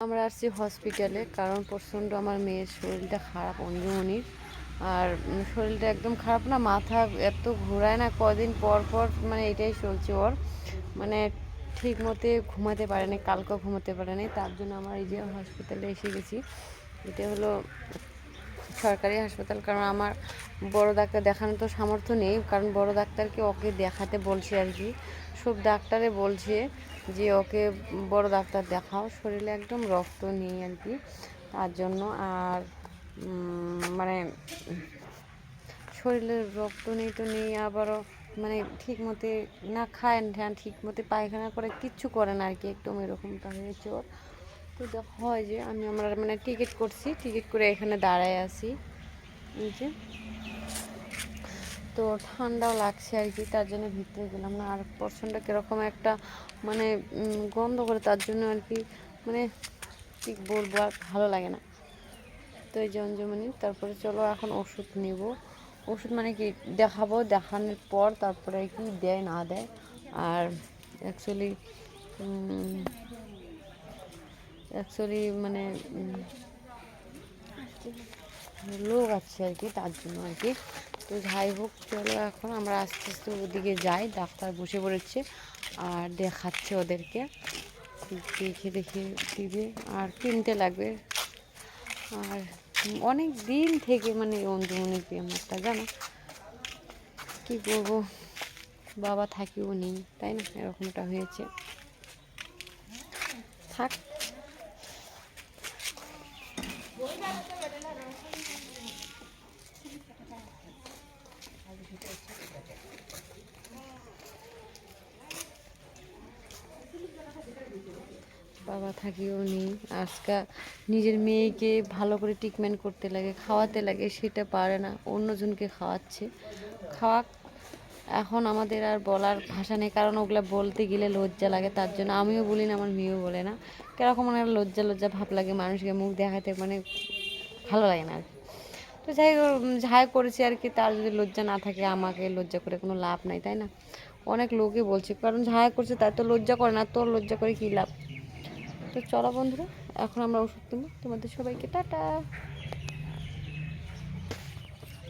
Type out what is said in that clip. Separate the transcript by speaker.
Speaker 1: আমরা আসছি হসপিটালে কারণ প্রচণ্ড আমার মেয়ের শরীরটা খারাপ অঞ্জুমনির আর শরীরটা একদম খারাপ না, মাথা এত ঘোরায় না কদিন পর পর মানে এটাই চলছে ওর। মানে ঠিক মতে ঘুমাতে পারেনি কালকেও ঘুমাতে পারেনি তার জন্য আমার এই যে হসপিটালে এসে গেছি। এটা হলো সরকারি হাসপাতাল, কারণ আমার বড় ডাক্তার দেখানো তো সামর্থ্য নেই, কারণ বড় ডাক্তারকে ওকে দেখাতে বলছে আর কি। সব ডাক্তারে বলছে যে, ওকে বড় ডাক্তার দেখাও, শরীরে একদম রক্ত নেই আর কি, তার জন্য আর মানে শরীরে রক্ত নেই তো নেই, আবারও মানে ঠিক মতে না খায় ঠিক মতে পায়খানা করে, কিচ্ছু করে না আর কি, একদম এরকমটা হয়েছে ওর। তো দেখা হয় যে আমি আমরা মানে টিকিট করছি টিকিট করে এখানে দাঁড়ায় আছি। যে। তো ঠান্ডাও লাগছে আর কি, তার জন্য ভিতরে গেলাম না। আর প্রচণ্ড কীরকম একটা মানে গন্ধ করে তার জন্য আর কি মানে ঠিক বলব আর ভালো লাগে না। তো এই জঞ্জমনি তারপরে চলো এখন ওষুধ নেব। ওষুধ মানে কি, দেখাবো, দেখানোর পর তারপরে কি দেয়, না দেয়। আর অ্যাকচুয়ালি অ্যাকচুয়ালি মানে লোক আছে আর কি, তার জন্য আর কি। তো যাই হোক, চলো এখন আমরা আস্তে আস্তে ওদিকে যাই, ডাক্তার বসে পড়েছে আর দেখাচ্ছে ওদেরকে। দেখে দেখে দিবে, আর কিনতে লাগবে। আর অনেক দিন থেকে মানে অন্ধমনে আমারটা জানো? কি করব বাবা থাকিও নেই, তাই না? এরকমটা হয়েছে। থাক। বাবা থাকিও নেই আজকা নিজের মেয়েকে ভালো করে ট্রিটমেন্ট করতে লাগে, খাওয়াতে লাগে, সেটা পারে না। অন্যজনকে খাওয়াচ্ছে। খাওয়া এখন আমাদের আর বলার ভাষা নেই, কারণ ওগুলো বলতে গেলে লজ্জা লাগে, তার জন্য আমিও বলি না, আমার মেয়েও বলে না। কীরকম মানে লজ্জা লজ্জা ভাব লাগে মানুষকে, মুখ দেখাতে মানে ভালো লাগে না আর। তো যাই যাই করেছি আর কি, তার যদি লজ্জা না থাকে, আমাকে লজ্জা করে কোনো লাভ নাই, তাই না? অনেক লোকই বলছে, কারণ যাই করছে তার তো লজ্জা করে না, তোর লজ্জা করে কী লাভ? তো চলো বন্ধুরা, এখন আমরা ওষুধ কিনবো। তোমাদের সবাইকে, টাটা!